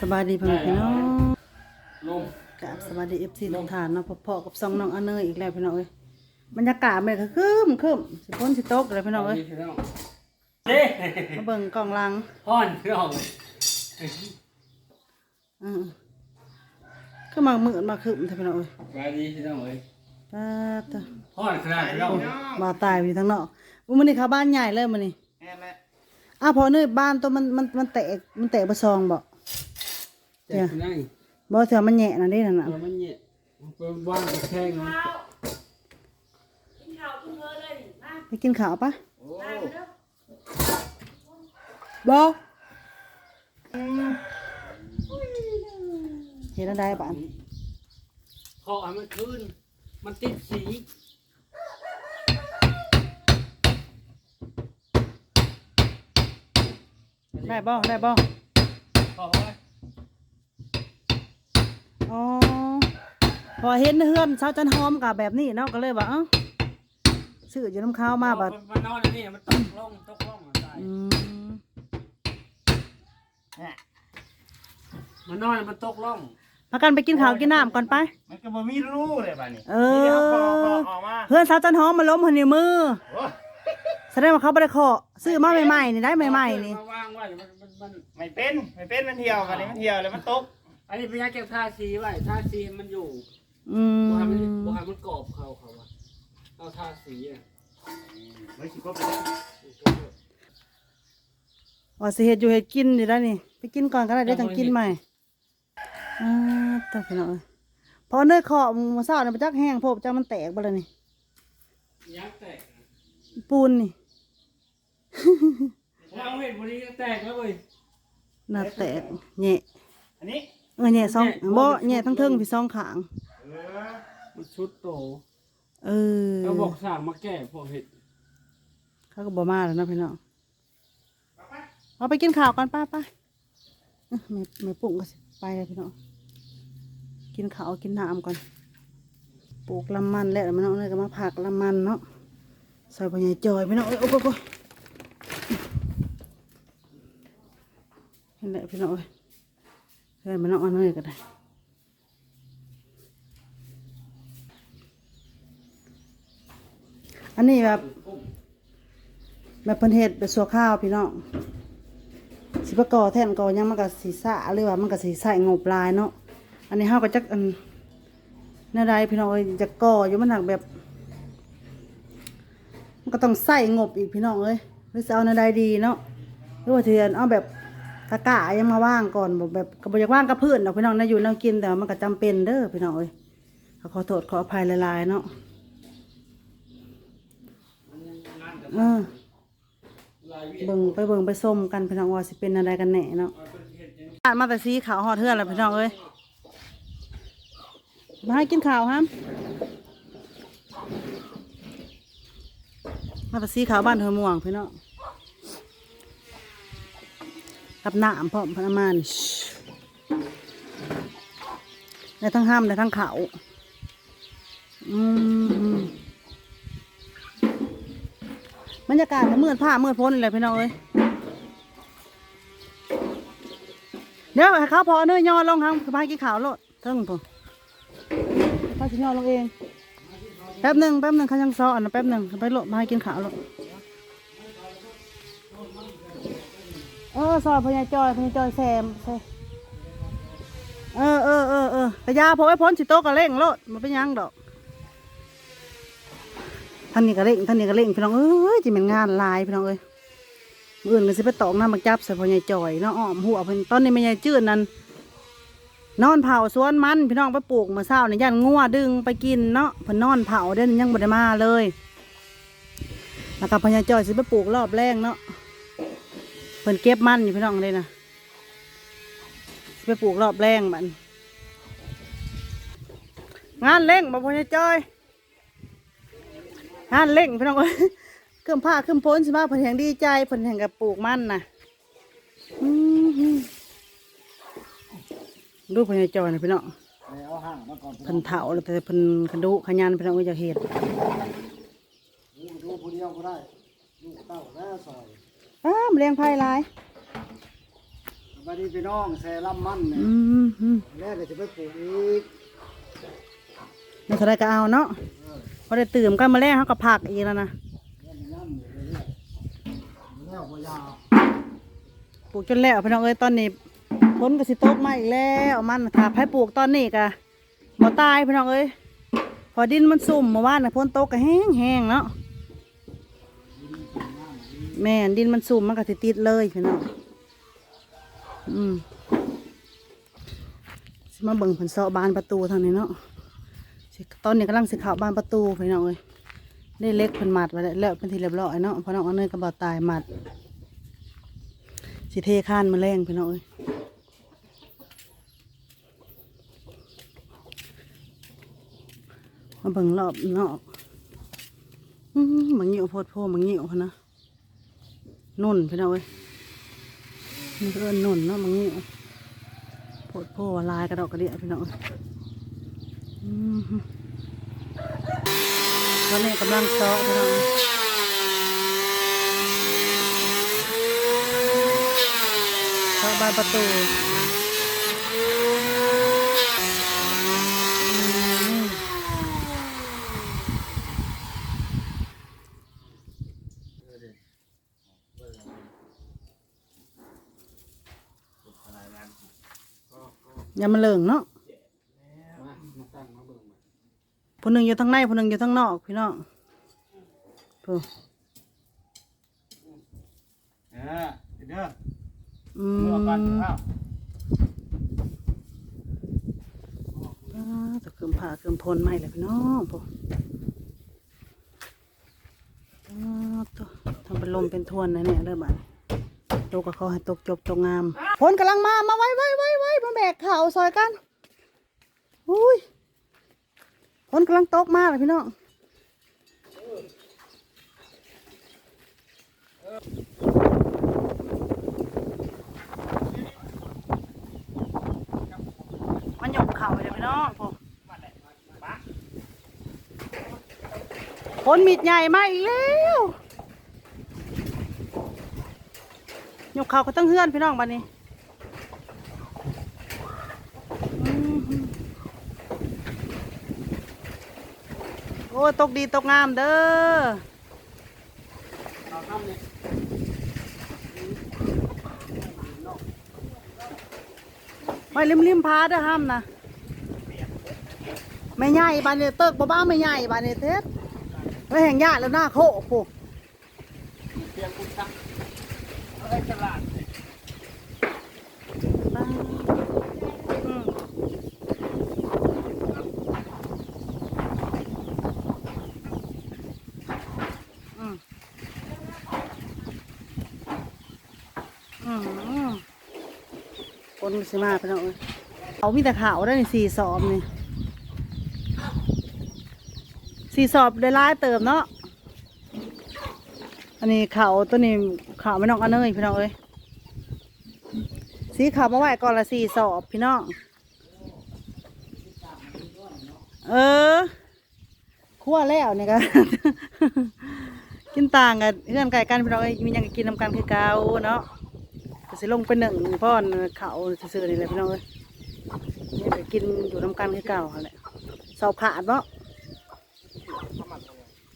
สบายดีพ่อแม่พี่น้องลมกับสบายดีเอฟซีทุกท่านเนาะพ่อๆกับซองน้องอเนยอีกแล้วพี่น้องเอ้ยบรรยากาศมันก็คึมคึมสิพ้นสิตกเลยพี่น้องเอ้ยพี่น้องเด้มาเบิ่งกล่องลังพ่อนพี่น้องอือคือมามืดมาคึมเถอะพี่น้องเอ้ยสบายดีพี่น้องเอ้ยตาตาพ่อนขนาดพี่น้องมาตายอยู่ทางนอกอุ้ยมื้อนี้เข้าบ้านใหญ่เลยมื้อนี้แม่แม่อ้าวพอเนยบ้านตัวมันมันมันแตกมันแตกบ่ซองบ่ เจ็บพี่น้องบ่เถื่อมันแหะนั่นเด้นั่นน่ะตัวมันเนี่ยเป็นว่างแข้งมันไปกินข้าวปะโอ้บ่เฮ็ดได้ปานพอให้มันขึ้น มันติดสีได้บ่ได้บ่พอไว้ อ๋อพอเห็นเฮือนชาวจันหอมกับแบบนี้เนาะก็เลยว่าเอ้าซื้ออยู่น้ำข้าวมาบัดมันนอนอันนี่มันตกลงตกลงมันตายอืมมันนอนมันตกลงพากันไปกินข้าวกินน้ำก่อนไป มันก็บ่มีรูเลยบ้านี้เอนี่อเขาคอคอออกมาเพื่อนชาวจันหอมมาล้มหัวนิ้วมือโอ้แสดงว่าเขาบ่ได้ขอซื้อมาใหม่ๆนี่ได้ใหม่ๆนี่มาวางไว้มันมันมันไม่เป็นไม่เป็นมันเที่ยวกันนี่มันเที่ยวแล้วมันตก อันนี้พยายามเก็บทาสีไว้ทาสีให้มันอยู่อืบ่ให้มันมบ่ให้มันกรอบเขาเขาอะเอาทาสีอะไม่สิก็ไปว่าสิเฮ็ดอยู่เฮ็ดกินอยู่ได้นี่ ไปกินก่อนก็ได้เดี๋ยวจังกินใหม่อ่าตาพี่น้องเอ้ยพอเนยขอมื้อเช้านี่บ่จักแห้งโพบจักมันแตกบ่ล่ะนี่ ยักษ์แตกปูนนี่วางเห็ดบุรีก็แตกแล้วเว้ย น่าแตกแหะอันนี้ เออแหะสองบ่แหะทั้งเทิงพี่สองขางเออมันชุดโตเออเขาบอกสั่งมาแก้พวกเห็ดเขาก็บอกมาแล้วเนาะพี่น้องเอาไปกินข้าวก่อนป้าป้าเอ้อไม่ไม่ปรุงก็สิไปเลยพี่น้องกินข้าวกินน้ำก่อนปลูกลำมันแล้วพี่น้องเลยก็มาผักลำมันเนาะใส่ใบใหญ่จอยพี่น้องเอ้ยโอ้โหโอ้โหเห็นไหมพี่น้องเอ้ย เฮ้ยพี่นองเอันนี้ก็ได้อันนี้แบบแบบเพิ่นเฮ็ดเป็นสัวข้าวพี่น้องสิประกอบแทนก็ยังมันก็สิสะหรือว่ามันก็สิใส่งบลายเนาะอันนี้เฮาก็จักอันแน่ใดพี่น้องเอ้ยจะก่ออยู่มันหนักแบบ มันก็ต้องใส่งบอีกพี่น้องเอ้ยหรือจะเอาแน่ใดดีเนาะหรือว่าสิเอาแบบ ตะกะยังมาว่างก่อนบ่แบบก็บ่อยากว่างกับเพื่อนดอกพี่น้องนะอยู่แนวกินแต่ว่ามันก็จำเป็นเด้อพี่น้องเอ้ยก็ขอโทษขออภัยหลายๆเนาะเออเบิ่งไปเบิ่งไปส้มกันพี่น้องว่าสิเป็นอะไรกันแหน่เนาะอ่านมาแต่สีขาวหอดเทือนแล้วพี่น้องเอ้ยมาให้กินข้าวฮัมมาแต่สีขาวบ้านเธอม่วงพี่น้อง กับน้ำพร้อมพนักมานในทั้งห้ามในทั้งเขาอืมบรรยากาศก็มืดผ้าเมืดพ้นเลยพี่น้องเอ้ยเดี๋ยวให้เขาพอเนื้อย่อลงครับคือพากี่ขาวโลดเทิงผมพาสิย่อลงเอง แป๊บหนึ่งแป๊บหนึ่งเขายังซ้ออันนั้นแป๊บหนึ่งไปโลดมากินขาวโลด เออซอยพญาจอยพญาจอยแซมเออเออเออเออกระยาพอไว้พ้นสิโตะกระเร่งโลดมันเป็นยังดอกท่านนี้ก็เร่งท่านนี้ก็เร่งพี่น้องเอ้ยจิเป็นงานลายพี่น้องเอ้ยมืออื่นก็สิไปตอกน้ำมาจับใส่พญ่จ่อยเนาะอ้อมหัวเพิ่นตอนนี้แม่ใหญ่จืดนั่นนอนเผาสวนมันพี่น้องไปปลูกเมื่อเช้านี่ยันงัวดึงไปกินเนาะเพิ่นนอนเผาเด่นยังบ่ได้มาเลยแล้วก็พญ่จ่อยสิไปปลูกรอบแรกเนาะ พิ่นเก็บมันอยู่พี่น้องเลยนะสิไปปลูกรอบแรงบัดงานเร่งบ่พ่อใหญ่จ่อย งานเล่งพี่น้องเอ้ยเครื่องผ้าเครื่องพ้นสิมาเพิ่นแห่งดีใจเพิ่นแห่งกับปลูกมันน่ะอื้อหือดูเพิ่นให้จอยนะพี่น้องเอาห่างมาก่อนเพิ่นเถาแล้วแต่เพิ่นคันดุขยันพี่น้องเอ้ยอยากเฮ็ดดูผู้เดียวก็ได้ลูกเต้าแล้วซอย อ้ามเลี้ยงไผ่หลายมบัดนี้พี่น้องแซ่ลำมันเนี่ยอืมอืมแล้วก็จะไปปลูกอีกในเท่าไรก็เอาเนาะพอได้ตื่มกันมาแล้วเขาก็ผักอีกแล้วนะแล้วมันย่ำอยู่เรื่อยๆแล้วก็ยาวปลูกจนแล้วพี่น้องเอ้ยตอนนี้พ้นก็สิตกมาอีกแล้วมันถ้าให้ปลูกตอนนี้ก็บ่ตายพี่น้องเอ้ยพอดินมันสุ่มเมื่อวานน่ะพ้นตกก็แห้งแห้งๆเนาะ แม่นดินมันสุ่มมันก็สิติดเลยพี่น้องอืมสิมาเบิ่งผลเสาะบานประตูทางนี้เนาะตอนนี้กำลังสิเข้าบานประตูพี่น้องเอ้ยได้เล็กเพิ่นมัดไว้แล้วเป็นที่เรียบร้อยเนาะเพอน้องเอาเนยกับบ่ตายหมัดสิเทข้านมาแรงพี่น้องเอ้ยมาเบิ่งรอบนอกอื้อหือบางเหี่ยวโพดโพบางเหี่ยวนะ นุ่นพี่น้องเอ้ยนี่ก็เอิ้นนุ่นเนาะมึงเหี่ยวโพดโพลายกระดอกกระเดียพี่น้องอืมตอนนี้กำลังซ้อพี่น้องเอ้ยเข้าบานประตู อย่ามาเลิงเนาะมามาตั้งมาเบิ่งมาผู้หนึ่งอยู่ทางในผู้หนึ่งอยู่ทางนอกพี่น้องผู้เออเด้ออืมเมื่อกันข้าวอ่าตะคืมผ่าคืมพลไม่เลยพี่น้องผู้อ่าตัวทำเป็นลมเป็นทวนนะเนี่ยเริ่มบ้า ตกกับเขาให้ตกจบตกงามพลกำลังมา มาไว้ไว้ไว้ไว้มาแบกข่าวซอยกันอุ้ยพลกำลังตกมากเลยพี่น้องมันหยกเข่าเลยพี่น้องพวกพลมีดใหญ่มาอีกแล้วห ยกเขาก็ต้องเฮือนพี่น้องบ้านนี้โอ้ตกดีตกงามเด้อไม่ริมริมพาเด้อห้ามนะไม่ใหญ่บานเนี่ยเติกบ้าไม่ใหญ่บานเนี่ยเท็ดไม่แห่งญาติแล้วหน้าโคกโคก เพียงคุณตั้งเอาไว้ตลาดเนี่ยอืมอืมอืมอืมคนสิมาไปแล้วเอ้ยเอามีแต่ขาวได้ในสี่สอบนี่สี่สอบได้ร้ายเติมเนาะ อันนี้ขาวตัวนี้าวไม่น้องอันเนยพี่น้องเอ้ยสีขาวมาไหวก่อนละสี่สอบพี่น้องเออคั่วแล้วเนี่ยก็กินต่างกันเพื่อนไก่กันพี่น้องเอ้ยมียังกินน้ำกันคือเกาเนาะก็สิลงไปหนึ่งพ่อนเขาซื่อๆนี่แหละพี่น้องเอ้ยนี่ไปกินอยู่น้ำกันคือเก่าแหละสอบขาดเนาะ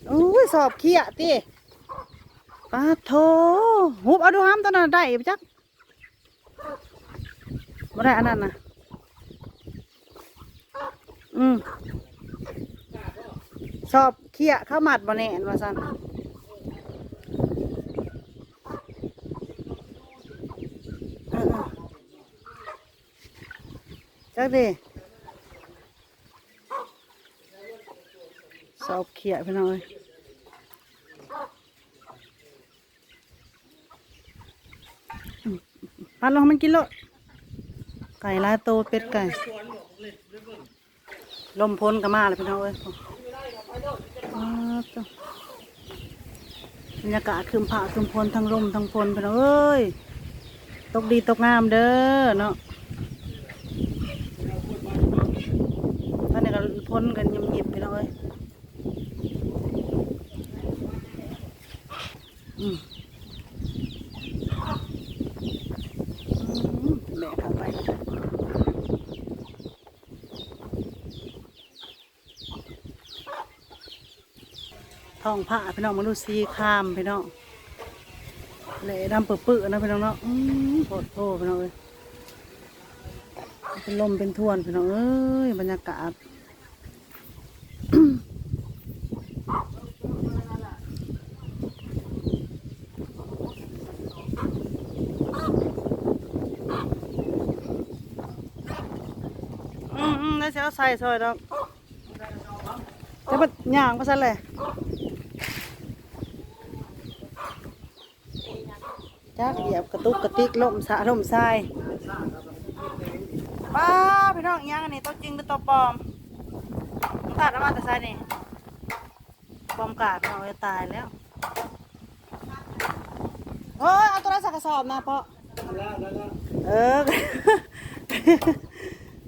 โอ้ยสอบเขี้ยติ ปาโถหุบเอาดูห้ามตอนนั้นได้ปะจักบ่ได้อันนั้นนะอืมชอบเคี้ยข้าวหมัดบ่แน่นว่าซั่นจักดิชอบเคี้ยพี่น้อยอืม ปัดลงมันกินโลดไก่ลายโตเป็ดไก่ลมพ้นก็มาเลยพี่น้องเอ้ยอาวจ้ะบรรยากาศคืมผ่าคืมพลทั้งลมทั้งพลพี่น้องเอ้ยตกดีตกงามเด้อเนาะตอนนี้ก็พ้นกันยิบยิบพี่น้องเอ้ยอืม ท้องผ้าพี่น้องมาดูสีคามพี่น้องเละดำเปื้อๆนะพี่น้องเนาะอืมโคตรโตพี่น้องเอ้ยเป็นลมเป็นทวนพี่น้องเอ้ยบรรยากาศอืมอืมแล้วจะเอาใส่ซอยดอกจะมาย่างมาซะเลย จักเหยียบกระตุกกระติกล่มสะล่มทรายป้าพี่น้องอีหยังอันนี้ตัวจริงหรือตัวปลอมมัดแล้วมาแต่ใส่นี่ปลอมกาดเอาไว้ตายแล้วเฮ้ยเอาตัวนั้นใส่กระสอบนะเพาะเออ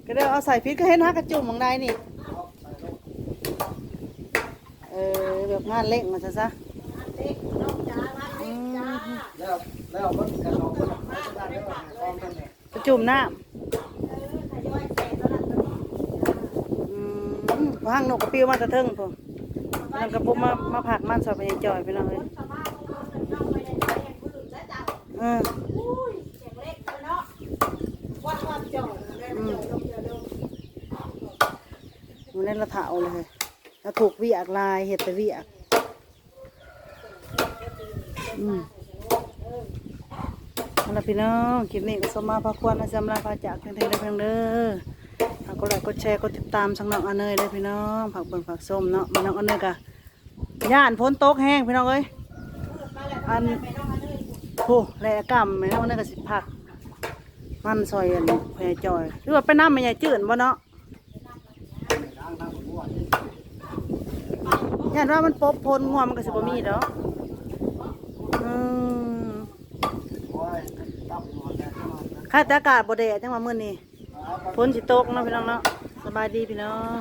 ก็เดี๋ยวเอาใส่พริกก็เห็นฮักกระจุ่มของใดนี่ เอาใส่ลงเออแบบงานเล่งมาซะซะอืม แล้วแล้วมันกระสอบมันไม่ได้เด้อพร้อมกันเนี่ยกระจุ่มน้ำอืมว่างนกกระปิวมาแตะเทิงผมนั่นกระปุกมามาผักมันสอบไปยังจ่อยไปหน่อยเอออืมมันเล่นละเถาเลยแล้วถูกเวียกลายเห็ดแต่เวียกอืมเอา ละพี่น้องคลิปนี้ก็สมมาพาควรนะจำลาพาจากเพียงเท่านี้เพียงเด้อฝากกดไลค์กดแชร์กดติดตามช่องน้องอเนยเลยพี่น้องผักเบิ่งผักส้มเนาะพี่น้องอเนยกะย่านพ้นตกแห้งพี่น้องเอ้ยอันโอ้แลกำพี่น้องอเนยก็สิผัก มันซอยอันแพรจอยหรือว่าไปน้ำไม่ใหญ่จืดบ่เนาะล้างน้ำหัวนี่ย่านว่ามันปบพลงัวมันก็สิบ่มีดอกอืม โอ้ยตั้งหัวแล้ว ค่าแต่อากาศบ่แดดจังว่ามื้อนี้ฝนสิตกเนาะพี่น้องเนาะสบายดีพี่น้อง